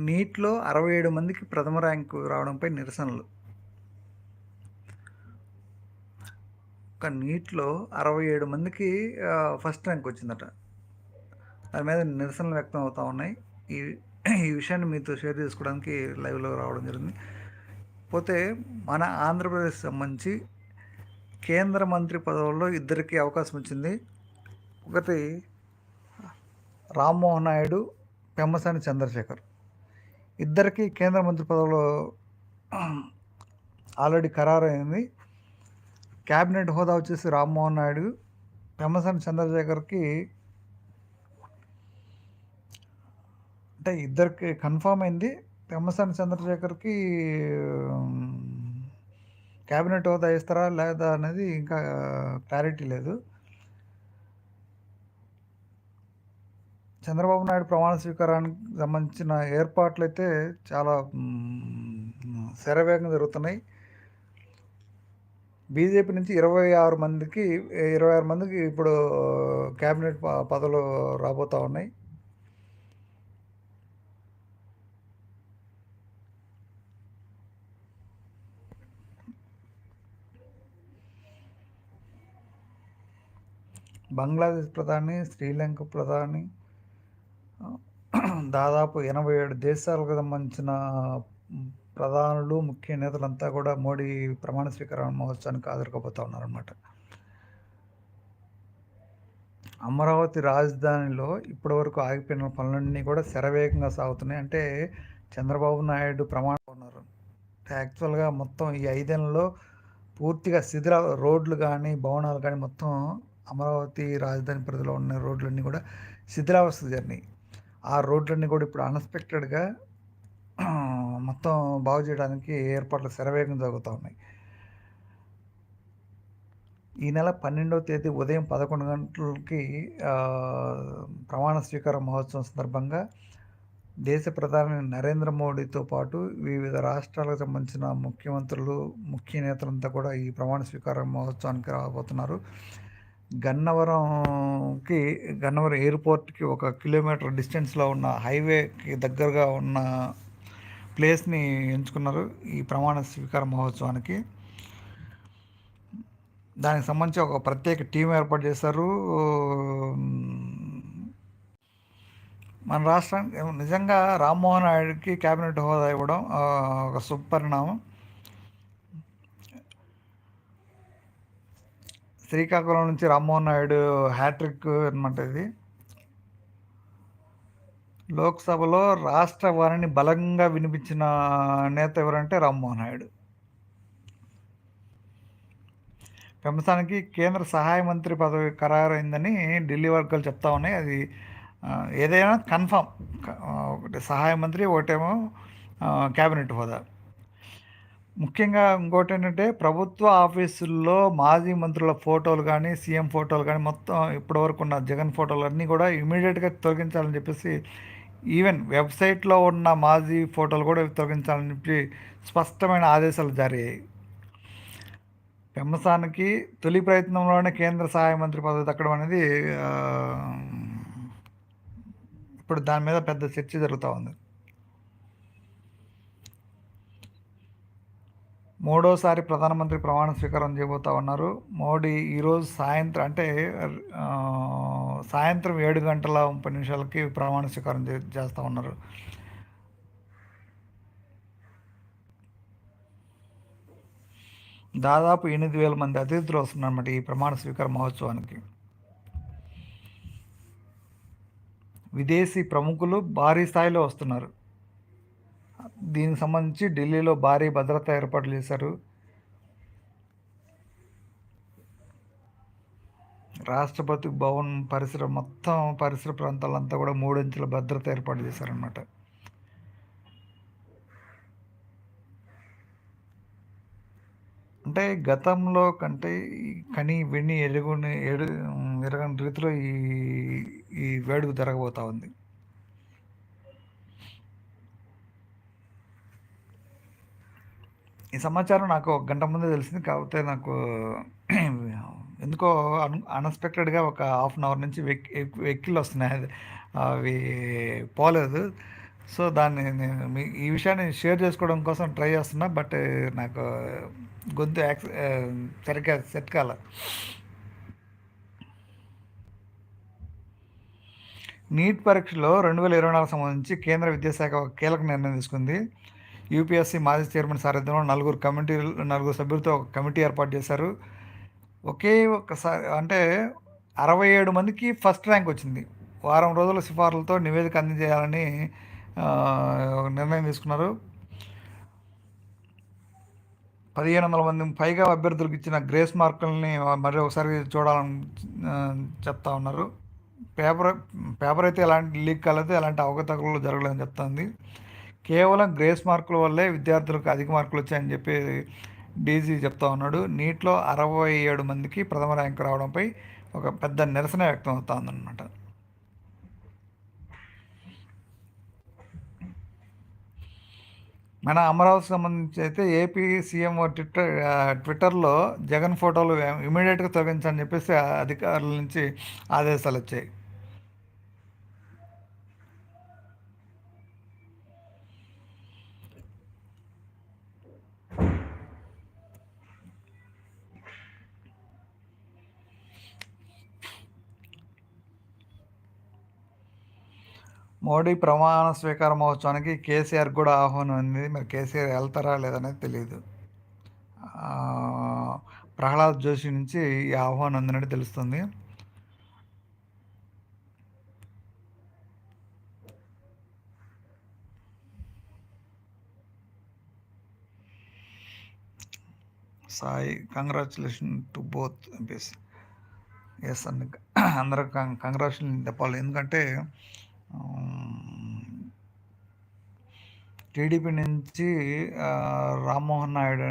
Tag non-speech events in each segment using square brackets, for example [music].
నీట్‌లో 67 మందికి ప్రథమ ర్యాంకు రావడంపై నిరసనలు. ఒక నీట్‌లో 67 మందికి ఫస్ట్ ర్యాంక్ వచ్చిందట. దాని మీద నిరసనలు వ్యక్తం అవుతూ ఉన్నాయి. ఈ ఈ విషయాన్ని మీతో షేర్ చేసుకోవడానికి లైవ్‌లో రావడం జరిగింది. పోతే మన ఆంధ్రప్రదేశ్ సంబంధించి కేంద్ర మంత్రి పదవుల్లో ఇద్దరికి అవకాశం వచ్చింది. ఒకటి రామ్మోహన్ నాయుడు, పెమ్మసాని చంద్రశేఖర్. ఇద్దరికీ కేంద్ర మంత్రి పదవులు ఆల్రెడీ ఖరారైంది. క్యాబినెట్ హోదా వచ్చేసి రామ్మోహన్ నాయుడు, పెమ్మసాని చంద్రశేఖర్‌కి అంటే ఇద్దరికి కన్ఫర్మ్ అయింది. పెమ్మసాని చంద్రశేఖర్‌కి క్యాబినెట్ హోదా ఇస్తారా? లేదా? అనేది ఇంకా క్లారిటీ లేదు. చంద్రబాబు నాయుడు ప్రమాణ స్వీకారానికి సంబంధించిన ఏర్పాట్లు అయితే చాలా శరవేగంగా జరుగుతున్నాయి. బీజేపీ నుంచి 26 మందికి 26 మందికి ఇప్పుడు క్యాబినెట్ పదవులు రాబోతా ఉన్నాయి. బంగ్లాదేశ్ ప్రధాని, శ్రీలంక ప్రధాని దాదాపు ఎనభై ఏడు దేశాలకు సంబంధించిన ప్రధానులు, ముఖ్య నేతలంతా కూడా మోడీ ప్రమాణ స్వీకార మహోత్సవానికి హాజరుకపోతా ఉన్నారన్నమాట అమరావతి రాజధానిలో ఇప్పటివరకు ఆగిపోయిన పనులన్నీ కూడా శరవేగంగా సాగుతున్నాయి. అంటే చంద్రబాబు నాయుడు ప్రమాణం ఉన్నారు. యాక్చువల్‌గా మొత్తం ఈ ఐదేళ్ళలో పూర్తిగా శిథిల రోడ్లు కానీ భవనాలు కానీ మొత్తం అమరావతి రాజధాని పరిధిలో ఉన్న రోడ్లన్నీ కూడా శిథిరావస్థ జరిగినాయి ఆ రోడ్లన్నీ కూడా ఇప్పుడు అన్‌ఎక్స్‌పెక్టెడ్‌గా [clears throat] మొత్తం బాగు చేయడానికి ఏర్పాట్లు శరవేగం జరుగుతూ ఉన్నాయి. ఈ నెల 12వ తేదీ ఉదయం 11 గంటలకి ప్రమాణ స్వీకార మహోత్సవం సందర్భంగా దేశ ప్రధాని నరేంద్ర మోడీతో పాటు వివిధ రాష్ట్రాలకు సంబంధించిన ముఖ్యమంత్రులు, ముఖ్య నేతలంతా కూడా ఈ ప్రమాణ స్వీకార మహోత్సవానికి రాబోతున్నారు. గన్నవరంకి గన్నవరం ఎయిర్‌పోర్ట్‌కి ఒక కిలోమీటర్ డిస్టెన్స్‌లో ఉన్న హైవేకి దగ్గరగా ఉన్న ప్లేస్‌ని ఎంచుకున్నారు ఈ ప్రమాణ స్వీకార మహోత్సవానికి. దానికి సంబంధించి ఒక ప్రత్యేక టీం ఏర్పాటు చేశారు. మన రాష్ట్రానికి నిజంగా రామ్మోహన్ నాయుడుకి క్యాబినెట్ హోదా ఇవ్వడం ఒక సుపరిణామం శ్రీకాకుళం నుంచి రామ్మోహన్ నాయుడు హ్యాట్రిక్ అనమాట ఇది. లోక్‌సభలో రాష్ట్ర వారిని బలంగా వినిపించిన నేత ఎవరంటే రామ్మోహన్ నాయుడు. పెమ్మసానికి కేంద్ర సహాయ మంత్రి పదవి ఖరారైందని ఢిల్లీ వర్గాలు చెప్తా ఉన్నాయి. అది ఏదైనా కన్ఫర్మ్. ఒకటి సహాయ మంత్రి, ఒకటేమో క్యాబినెట్ హోదా. ముఖ్యంగా ఇంకోటి ఏంటంటే ప్రభుత్వ ఆఫీసుల్లో మాజీ మంత్రుల ఫోటోలు కానీ సీఎం ఫోటోలు కానీ మొత్తం ఇప్పటివరకు ఉన్న జగన్ ఫోటోలు అన్నీ కూడా ఇమీడియట్గా తొలగించాలని చెప్పేసి ఈవెన్ వెబ్‌సైట్‌లో ఉన్న మాజీ ఫోటోలు కూడా తొలగించాలని చెప్పి స్పష్టమైన ఆదేశాలు జారీ అయ్యాయి. పెమ్మసానికి తొలి ప్రయత్నంలోనే కేంద్ర సహాయ మంత్రి పదవి దక్కడం అనేది ఇప్పుడు దాని మీద పెద్ద చర్చ జరుగుతూ ఉంది. మూడోసారి ప్రధానమంత్రి ప్రమాణ స్వీకారం చేయబోతా ఉన్నారు. మోడీ ఈరోజు సాయంత్రం అంటే సాయంత్రం ఏడు గంటల 30 నిమిషాలకి ప్రమాణ స్వీకారం చే ఉన్నారు. దాదాపు 8,000 మంది అతిథులు వస్తున్నారన్నమాట ఈ ప్రమాణ స్వీకార మహోత్సవానికి. విదేశీ ప్రముఖులు భారీ స్థాయిలో వస్తున్నారు. దీనికి సంబంధించి ఢిల్లీలో భారీ భద్రతా ఏర్పాట్లు చేశారు. రాష్ట్రపతి భవన్ పరిసర మొత్తం పరిసర ప్రాంతాలంతా కూడా మూడంచెల భద్రత ఏర్పాటు చేశారన్నమాట. అంటే గతంలో కంటే కని, విని, ఎరుగని ఎరు ఎరగని రీతిలో ఈ ఈ వేడుక జరగబోతా ఉంది. ఈ సమాచారం నాకు ఒక గంట ముందే తెలిసింది. కాకపోతే నాకు [clears throat] ఎందుకో అన్ అన్‌ఎక్స్‌పెక్టెడ్‌గా ఒక హాఫ్ అన్ అవర్ నుంచి వెక్ వెహికల్ వస్తున్నాయి. అవి పోలేదు. సో దాన్ని నేను మీ ఈ విషయాన్ని షేర్ చేసుకోవడం కోసం ట్రై చేస్తున్నా బట్ నాకు గొంతు యాక్స్ సరిగ్గా సెట్ కాల నీట్ పరీక్షలో రెండు వేల ఇరవై నాలుగు సంబంధించి కేంద్ర విద్యాశాఖ ఒక కీలక నిర్ణయం తీసుకుంది యూపీఎస్సీ మాజీ చైర్మన్ సారథ్యంలో నలుగురు కమిటీ నలుగురు సభ్యులతో ఒక కమిటీ ఏర్పాటు చేశారు. ఒకే ఒక్కసారి అంటే అరవై ఏడు మందికి ఫస్ట్ ర్యాంక్ వచ్చింది. వారం రోజుల సిఫార్లతో నివేదిక అందజేయాలని నిర్ణయం తీసుకున్నారు. పదిహేను వందల మంది పైగా అభ్యర్థులకు ఇచ్చిన గ్రేస్ మార్కుల్ని మరి ఒకసారి చూడాలని చెప్తా ఉన్నారు. పేపర్ పేపర్ అయితే ఎలాంటి లీక్ కాలేదు ఎలాంటి అవకతవకలు జరగలేదని చెప్తుంది కేవలం గ్రేస్ మార్కుల వల్లే విద్యార్థులకు అధిక మార్కులు వచ్చాయని చెప్పి డీజీ చెప్తా ఉన్నాడు. నీట్లో అరవై ఏడు మందికి ప్రథమ ర్యాంకు రావడంపై ఒక పెద్ద నిరసన వ్యక్తం అవుతా ఉందన్నమాట. మన అమరావతికి సంబంధించి అయితే ఏపీ సీఎం ట్విట్టర్ ట్విట్టర్లో జగన్ ఫోటోలు ఇమీడియట్గా తొలగించని చెప్పేసి అధికారుల నుంచి ఆదేశాలు వచ్చాయి. మోడీ ప్రమాణ స్వీకార మహోత్సవానికి కేసీఆర్ కూడా ఆహ్వానం ఉంది. మరి కేసీఆర్ వెళ్తారా లేదనేది తెలియదు ప్రహ్లాద్ జోషి నుంచి ఈ ఆహ్వానం ఉందన్నట్టు తెలుస్తుంది. Sai congratulation to both MPs. Yes అండి అందరూ కంగ్రాచులేషన్ చెప్పాలి. ఎందుకంటే టీడీపీ నుంచి రామ్మోహన్ నాయుడు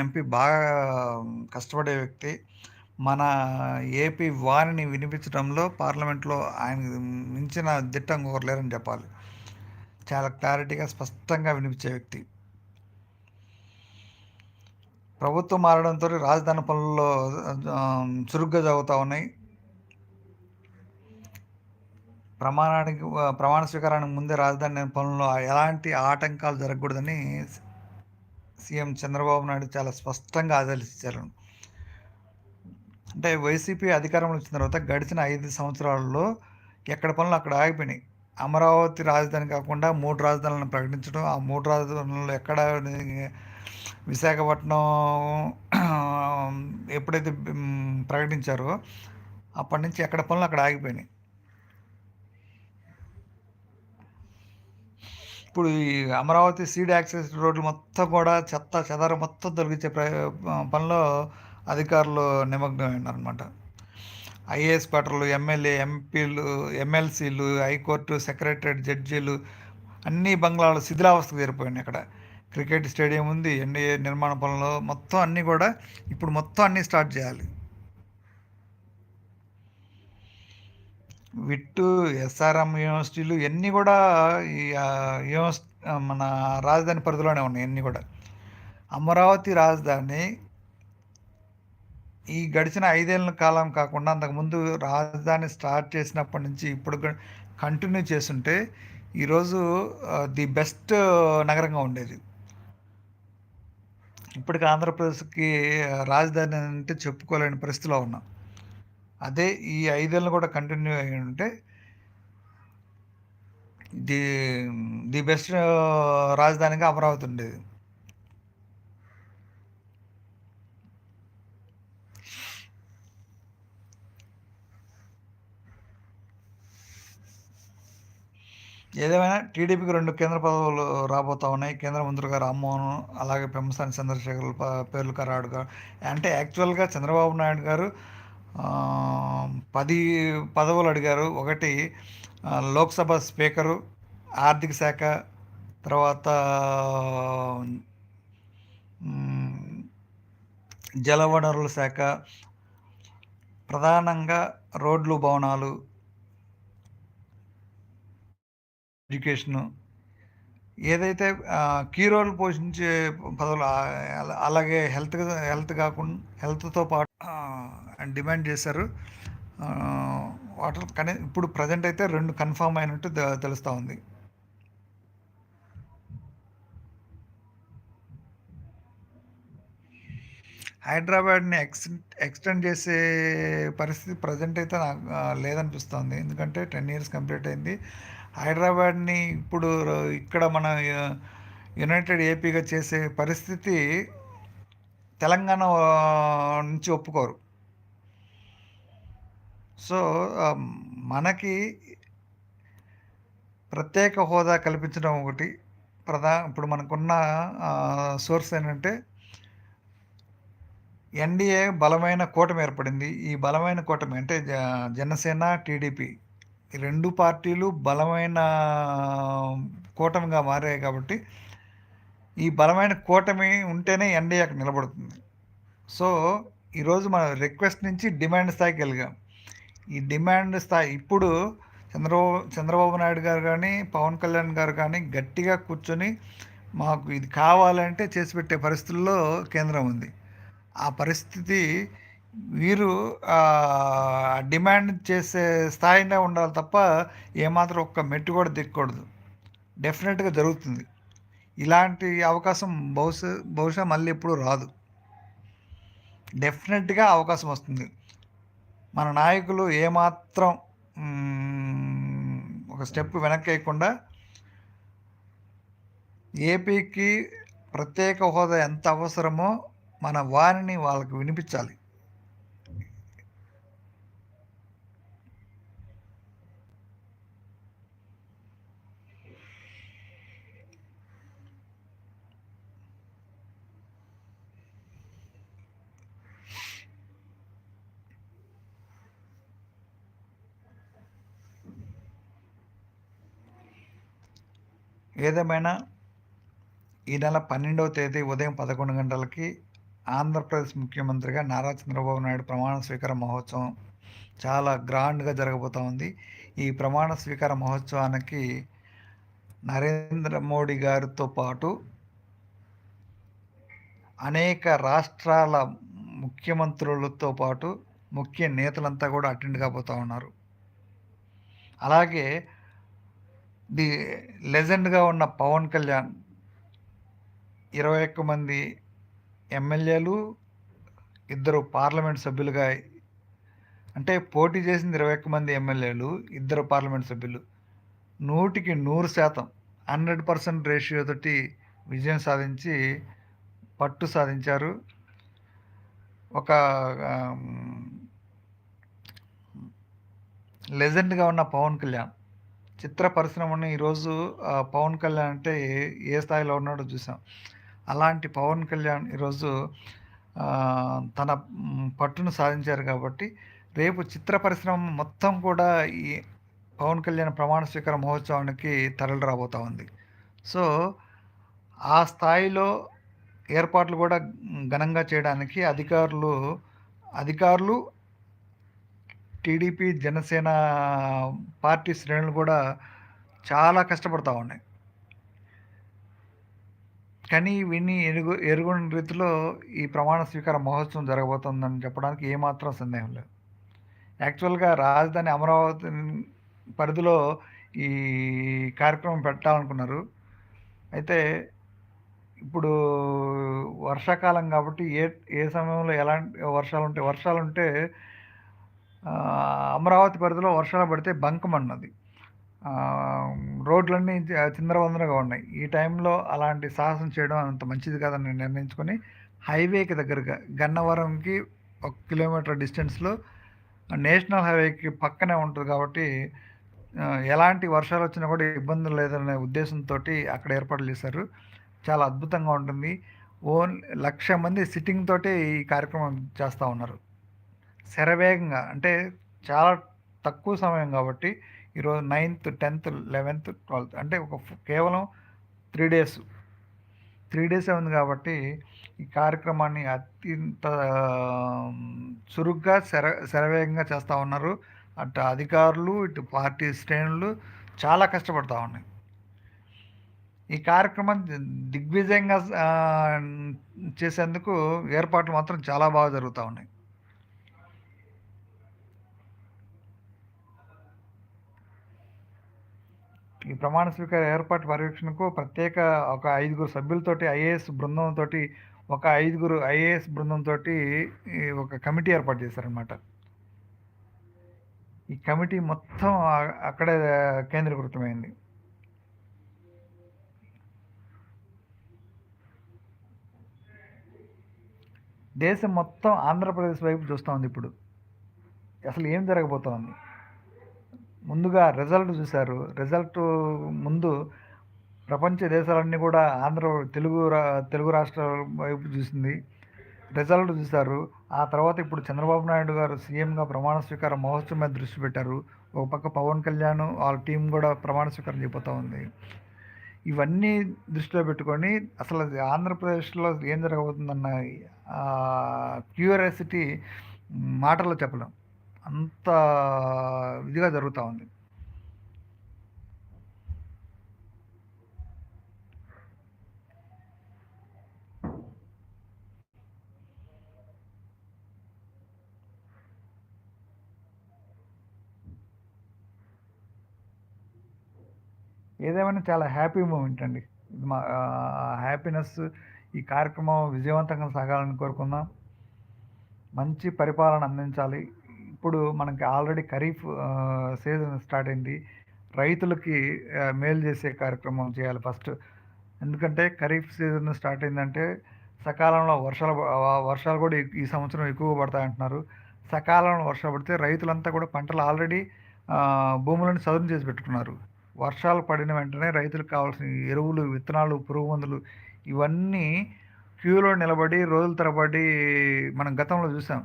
ఎంపీ బాగా కష్టపడే వ్యక్తి. మన ఏపీ వాణిని వినిపించడంలో పార్లమెంట్లో ఆయన మించిన దిట్టం కోరలేరని చెప్పాలి. చాలా క్లారిటీగా స్పష్టంగా వినిపించే వ్యక్తి. ప్రభుత్వం మారడంతో రాజధాని పనుల్లో చురుగ్గా జరుగుతూ ఉన్నాయి. ప్రమాణానికి ప్రమాణ స్వీకారానికి ముందే రాజధాని పనుల్లో ఎలాంటి ఆటంకాలు జరగకూడదని సీఎం చంద్రబాబు నాయుడు చాలా స్పష్టంగా ఆదేశించారు. అంటే వైసీపీ అధికారంలో వచ్చిన తర్వాత గడిచిన ఐదు సంవత్సరాలలో ఎక్కడ పనులు అక్కడ ఆగిపోయినాయి. అమరావతి రాజధాని కాకుండా మూడు రాజధానులను ప్రకటించడం ఆ మూడు రాజధానులు ఎక్కడ విశాఖపట్నం ఎప్పుడైతే ప్రకటించారో అప్పటి నుంచి ఎక్కడ పనులు అక్కడ ఆగిపోయినాయి. ఇప్పుడు ఈ అమరావతి సీడ్ యాక్సెస్ రోడ్లు మొత్తం కూడా చెత్త చెదారం మొత్తం తొలగించే పనిలో అధికారులు నిమగ్నమైనారనమాట ఐఏఎస్ క్వార్టర్లు ఎమ్మెల్యే ఎంపీలు ఎమ్మెల్సీలు హైకోర్టు సెక్రటరేట్ జడ్జీలు అన్ని బంగ్లాలు శిథిలావస్థకు చేరిపోయినాయి అక్కడ. క్రికెట్ స్టేడియం ఉంది ఎన్డీఏ నిర్మాణ పనులు మొత్తం అన్నీ కూడా ఇప్పుడు మొత్తం అన్నీ స్టార్ట్ చేయాలి. విట్టు ఎస్ఆర్ఎం యూనివర్సిటీలు ఇవన్నీ కూడా ఈ యూనివర్సిటీ మన రాజధాని పరిధిలోనే ఉన్నాయి అన్నీ కూడా. అమరావతి రాజధాని ఈ గడిచిన ఐదేళ్ళ కాలం కాకుండా అంతకుముందు రాజధాని స్టార్ట్ చేసినప్పటి నుంచి ఇప్పుడు కంటిన్యూ చేస్తుంటే ఈరోజు ది బెస్ట్ నగరంగా ఉండేది. ఇప్పటికి ఆంధ్రప్రదేశ్కి రాజధాని అంటే చెప్పుకోలేని పరిస్థితిలో ఉన్నాం. అదే ఈ ఐదేళ్ళు కూడా కంటిన్యూ అయి ఉంటే ది ది బెస్ట్ రాజధానిగా అమరావతి ఉండేది. ఏదేమైనా టీడీపీకి రెండు కేంద్ర పదవులు రాబోతా ఉన్నాయి. కేంద్ర మంత్రిగా రామ్మోహన్ అలాగే పెంసాని చంద్రశేఖర్ పేర్లు ఖరాడు అంటే యాక్చువల్గా చంద్రబాబు నాయుడు గారు పది పదవులు అడిగారు. ఒకటి లోక్సభ స్పీకరు ఆర్థిక శాఖ తర్వాత జలవనరుల శాఖ ప్రధానంగా రోడ్లు భవనాలు ఎడ్యుకేషను ఏదైతే కీరోలు పోషించే పదవులు అలాగే హెల్త్ హెల్త్ కాకుండా హెల్త్తో పాటు డిమాండ్ చేశారు. వాటర్ కానీ ఇప్పుడు ప్రజెంట్ అయితే రెండు కన్ఫామ్ అయినట్టు తెలుస్తూ ఉంది. హైదరాబాద్ని ఎక్స్ ఎక్స్టెండ్ చేసే పరిస్థితి ప్రజెంట్ అయితే నాకు లేదనిపిస్తుంది ఎందుకంటే టెన్ ఇయర్స్ కంప్లీట్ అయింది. హైదరాబాద్ని ఇప్పుడు ఇక్కడ మన యునైటెడ్ ఏపీగా చేసే పరిస్థితి తెలంగాణ నుంచి ఒప్పుకోరు. సో మనకి ప్రత్యేక హోదా కల్పించడం ఒకటి. ప్రధా ఇప్పుడు మనకున్న సోర్స్ ఏంటంటే ఎన్డీఏ బలమైన కూటమి ఏర్పడింది. ఈ బలమైన కూటమి అంటే జ- జనసేన టీడీపీ రెండు పార్టీలు బలమైన కూటమిగా మారాయి కాబట్టి ఈ బలమైన కూటమి ఉంటేనే ఎన్డీఏ అక్కడ నిలబడుతుంది. సో ఈరోజు మన రిక్వెస్ట్ నుంచి డిమాండ్ స్థాయికి వెళ్ళాం ఈ డిమాండ్ స్థాయి ఇప్పుడు చంద్రబాబు చంద్రబాబు నాయుడు గారు కానీ పవన్ కళ్యాణ్ గారు కానీ గట్టిగా కూర్చొని మాకు ఇది కావాలంటే చేసి పెట్టే పరిస్థితుల్లో కేంద్రం ఉంది. ఆ పరిస్థితి వీరు డిమాండ్ చేసే స్థాయిలో ఉండాలి తప్ప ఏమాత్రం ఒక్క మెట్టు కూడా దిక్కకూడదు. డెఫినెట్గా జరుగుతుంది. ఇలాంటి అవకాశం బహుశా బహుశా మళ్ళీ ఎప్పుడు రాదు. డెఫినెట్గా అవకాశం వస్తుంది. మన నాయకులు ఏమాత్రం ఒక స్టెప్ వెనక్కి వేయకుండా ఏపీకి ప్రత్యేక హోదా ఎంత అవసరమో మన వారిని వాళ్ళకి వినిపించాలి. ఏదేమైనా ఈ నెల పన్నెండవ తేదీ ఉదయం పదకొండు గంటలకి ఆంధ్రప్రదేశ్ ముఖ్యమంత్రిగా నారా చంద్రబాబు నాయుడు ప్రమాణ స్వీకార మహోత్సవం చాలా గ్రాండ్గా జరగబోతూ ఉంది. ఈ ప్రమాణ స్వీకార మహోత్సవానికి నరేంద్ర మోడీ గారితో పాటు అనేక రాష్ట్రాల ముఖ్యమంత్రులతో పాటు ముఖ్య నేతలంతా కూడా అటెండ్ కాబోతూ ఉన్నారు. అలాగే ది లెజెండ్గా ఉన్న పవన్ కళ్యాణ్ ఇరవై ఒక్క మంది ఎమ్మెల్యేలు ఇద్దరు పార్లమెంట్ సభ్యులుగా అంటే పోటీ చేసింది ఇరవై ఒక్క మంది ఎమ్మెల్యేలు ఇద్దరు పార్లమెంట్ సభ్యులు. నూటికి నూరు శాతం హండ్రెడ్ పర్సెంట్ రేషియో తోటి విజయం సాధించి పట్టు సాధించారు. ఒక లెజెండ్గా ఉన్న పవన్ కళ్యాణ్ చిత్ర పరిశ్రమని ఈరోజు పవన్ కళ్యాణ్ అంటే ఏ ఏ స్థాయిలో ఉన్నాడో చూసాం. అలాంటి పవన్ కళ్యాణ్ ఈరోజు తన పట్టును సాధించారు కాబట్టి రేపు చిత్ర పరిశ్రమ మొత్తం కూడా ఈ పవన్ కళ్యాణ్ ప్రమాణ స్వీకార మహోత్సవానికి తరలి రాబోతూ ఉంది. సో ఆ స్థాయిలో ఏర్పాట్లు కూడా ఘనంగా చేయడానికి అధికారులు అధికారులు టీడీపీ జనసేన పార్టీ శ్రేణులు కూడా చాలా కష్టపడతా ఉన్నాయి. కానీ విని ఎరుగు ఎరుగుని రీతిలో ఈ ప్రమాణ స్వీకార మహోత్సవం జరగబోతుందని చెప్పడానికి ఏమాత్రం సందేహం లేదు. యాక్చువల్గా రాజధాని అమరావతి పరిధిలో ఈ కార్యక్రమం పెట్టాలనుకున్నారు. అయితే ఇప్పుడు వర్షాకాలం కాబట్టి ఏ ఏ సమయంలో ఎలాంటి వర్షాలు ఉంటే వర్షాలు ఉంటే అమరావతి పరిధిలో వర్షాలు పడితే బంకమన్నది అన్నది. రోడ్లన్నీ చిందరవందరగా ఉన్నాయి. ఈ టైంలో అలాంటి సాహసం చేయడం అంత మంచిది కాదని నేను నిర్ణయించుకొని హైవేకి దగ్గరగా గన్నవరంకి ఒక కిలోమీటర్ డిస్టెన్స్లో నేషనల్ హైవేకి పక్కనే ఉంటుంది కాబట్టి ఎలాంటి వర్షాలు వచ్చినా కూడా ఇబ్బందులు లేదనే ఉద్దేశంతో అక్కడ ఏర్పాట్లు చేశారు. చాలా అద్భుతంగా ఉంటుంది. ఓన్ లక్ష మంది సిట్టింగ్ తోటే ఈ కార్యక్రమం చేస్తూ ఉన్నారు. శరవేగంగా అంటే చాలా తక్కువ సమయం కాబట్టి ఈరోజు నైన్త్ టెన్త్ లెవెన్త్ ట్వెల్త్ అంటే ఒక కేవలం త్రీ డేస్. త్రీ డేసే ఉంది కాబట్టి ఈ కార్యక్రమాన్ని అత్యంత చురుగ్గా శర శరవేగంగా చేస్తూ ఉన్నారు. అటు అధికారులు ఇటు పార్టీ శ్రేణులు చాలా కష్టపడతా ఉన్నాయి. ఈ కార్యక్రమం దిగ్విజయంగా చేసేందుకు ఏర్పాట్లు మాత్రం చాలా బాగా జరుగుతూ ఉన్నాయి. ఈ ప్రమాణ స్వీకార ఏర్పాటు పర్యవేక్షణకు ప్రత్యేక ఒక ఐదుగురు సభ్యులతోటి ఐఏఎస్ బృందంతో ఒక ఐదుగురు ఐఏఎస్ బృందంతో ఒక కమిటీ ఏర్పాటు చేశారనమాట ఈ కమిటీ మొత్తం అక్కడే కేంద్రీకృతమైంది. దేశం మొత్తం ఆంధ్రప్రదేశ్ వైపు చూస్తూ ఉంది ఇప్పుడు. అసలు ఏం జరగబోతోంది? ముందుగా రిజల్ట్ చూశారు. రిజల్ట్ ముందు ప్రపంచ దేశాలన్నీ కూడా ఆంధ్ర తెలుగు రా తెలుగు రాష్ట్రాల వైపు చూసింది. రిజల్ట్ చూశారు. ఆ తర్వాత ఇప్పుడు చంద్రబాబు నాయుడు గారు సీఎంగా ప్రమాణ స్వీకారం మహోత్సవం మీద దృష్టి పెట్టారు. ఒక పక్క పవన్ కళ్యాణ్ వాళ్ళ టీం కూడా ప్రమాణ స్వీకారం చేయబోతూ ఉంది. ఇవన్నీ దృష్టిలో పెట్టుకొని అసలు ఆంధ్రప్రదేశ్లో ఏం జరగబోతుందన్న క్యూరియాసిటీ మాటల్లో చెప్పలేం. అంత ఇదిగా జరుగుతూ ఉంది. ఏదేమైనా చాలా హ్యాపీ మూమెంట్ అండి. ఇది మా హ్యాపీనెస్ ఈ కార్యక్రమం విజయవంతంగా సాగాలని కోరుకుందాం. మంచి పరిపాలన అందించాలి. ఇప్పుడు మనకి ఆల్రెడీ ఖరీఫ్ సీజన్ స్టార్ట్ అయింది. రైతులకి మేలు చేసే కార్యక్రమం చేయాలి ఫస్ట్. ఎందుకంటే ఖరీఫ్ సీజన్ స్టార్ట్ అయిందంటే సకాలంలో వర్షాలు వర్షాలు కూడా ఈ- సంవత్సరం ఎక్కువ పడతాయి అంటున్నారు. సకాలంలో వర్షాలు పడితే రైతులంతా కూడా పంటలు ఆల్రెడీ భూములను చదును చేసి పెట్టుకున్నారు. వర్షాలు పడిన వెంటనే రైతులకు కావాల్సిన ఎరువులు విత్తనాలు పురుగు మందులు ఇవన్నీ క్యూలో నిలబడి రోజుల తరబడి మనం గతంలో చూసాం.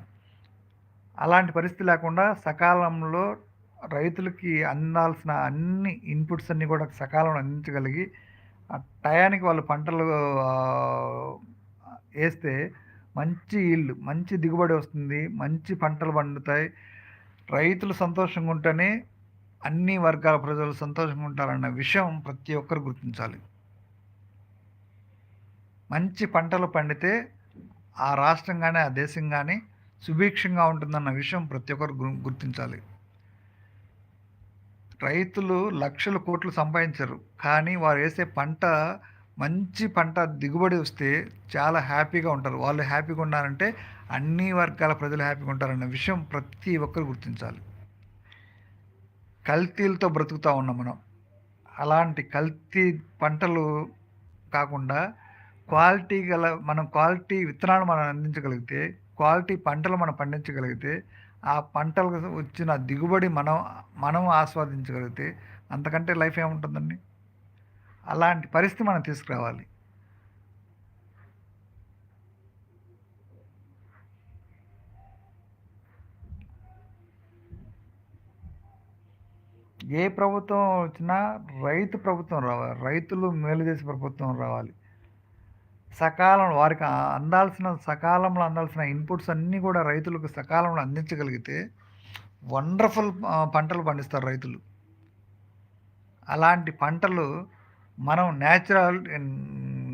అలాంటి పరిస్థితి లేకుండా సకాలంలో రైతులకి అందాల్సిన అన్ని ఇన్పుట్స్ అన్నీ కూడా సకాలంలో అందించగలిగి ఆ టయానికి వాళ్ళు పంటలు వేస్తే మంచి ఈల్డ్ మంచి దిగుబడి వస్తుంది మంచి పంటలు పండుతాయి. రైతులు సంతోషంగా ఉంటేనే అన్ని వర్గాల ప్రజలు సంతోషంగా ఉంటారన్న విషయం ప్రతి ఒక్కరు గుర్తించాలి. మంచి పంటలు పండితే ఆ రాష్ట్రం కానీ ఆ దేశం కానీ సుభిక్షంగా ఉంటుందన్న విషయం ప్రతి ఒక్కరు గుర్తించాలి. రైతులు లక్షల కోట్లు సంపాదించరు. కానీ వారు వేసే పంట మంచి పంట దిగుబడి వస్తే చాలా హ్యాపీగా ఉంటారు. వాళ్ళు హ్యాపీగా ఉన్నారంటే అన్ని వర్గాల ప్రజలు హ్యాపీగా ఉంటారన్న విషయం ప్రతి ఒక్కరు గుర్తించాలి. కల్తీలతో బ్రతుకుతూ ఉన్నాం మనం. అలాంటి కల్తీ పంటలు కాకుండా క్వాలిటీ గల మనం క్వాలిటీ విత్తనాలు మనం అందించగలిగితే క్వాలిటీ పంటలు మనం పండించగలిగితే ఆ పంటలకు వచ్చిన దిగుబడి మనం మనం ఆస్వాదించగలిగితే అంతకంటే లైఫ్ ఏముంటుందండి? అలాంటి పరిస్థితి మనం తీసుకురావాలి. ఏ ప్రభుత్వం వచ్చినా రైతు ప్రభుత్వం రావాలి. రైతులు మేలు చేసే ప్రభుత్వం రావాలి. సకాలం వారికి అందాల్సిన సకాలంలో అందాల్సిన ఇన్పుట్స్ అన్నీ కూడా రైతులకు సకాలంలో అందించగలిగితే వండర్ఫుల్ పంటలు పండిస్తారు రైతులు. అలాంటి పంటలు మనం న్యాచురల్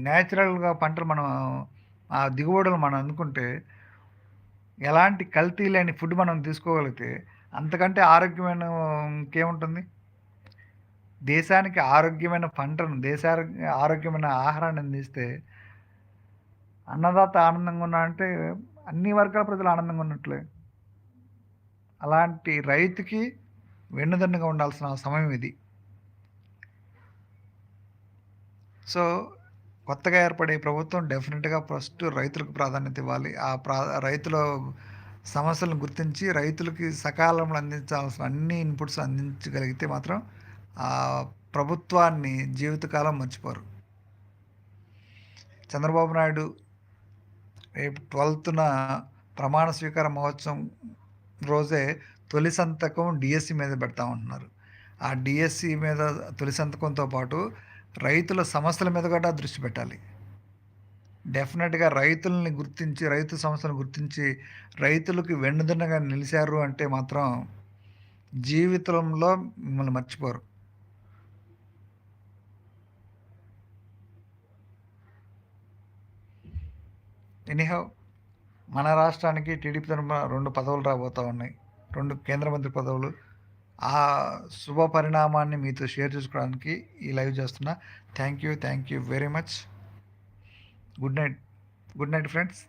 న్యాచురల్గా పంటలు మనం ఆ దిగుబడులు మనం అందుకుంటే ఎలాంటి కల్తీ లేని ఫుడ్ మనం తీసుకోగలిగితే అంతకంటే ఆరోగ్యమైన ఇంకేముంటుంది? దేశానికి ఆరోగ్యమైన పంటను దేశ ఆరోగ్యమైన ఆహారాన్ని అందిస్తే అన్నదాత ఆనందంగా ఉన్నా అంటే అన్ని వర్గాల ప్రజలు ఆనందంగా ఉన్నట్లే. అలాంటి రైతుకి వెన్నుదన్నుగా ఉండాల్సిన సమయం ఇది. సో కొత్తగా ఏర్పడే ప్రభుత్వం డెఫినెట్గా ఫస్ట్ రైతులకు ప్రాధాన్యత ఇవ్వాలి. ఆ ప్రా రైతుల సమస్యలను గుర్తించి రైతులకి సకాలంలో అందించాల్సిన అన్ని ఇన్పుట్స్ అందించగలిగితే మాత్రం ఆ ప్రభుత్వాన్ని జీవితకాలం మర్చిపోరు. చంద్రబాబు నాయుడు రేపు ట్వెల్త్న ప్రమాణ స్వీకార మహోత్సవం రోజే తొలి సంతకం డిఎస్సి మీద పెడతా ఉంటున్నారు. ఆ డిఎస్సి మీద తొలి సంతకంతో పాటు రైతుల సమస్యల మీద కూడా దృష్టి పెట్టాలి. డెఫినెట్గా రైతుల్ని గుర్తించి రైతు సమస్యలను గుర్తించి రైతులకు వెన్నుదన్నగా నిలిచారు అంటే మాత్రం జీవితంలో మిమ్మల్ని మర్చిపోరు. ఎనీహౌ మన రాష్ట్రానికి టీడీపీ తరఫున రెండు పదవులు రాబోతూ ఉన్నాయి. రెండు కేంద్ర మంత్రి పదవులు. ఆ శుభ పరిణామాన్ని మీతో షేర్ చేసుకోవడానికి ఈ లైవ్ చేస్తున్నా. Thank you thank you very much good night good night friends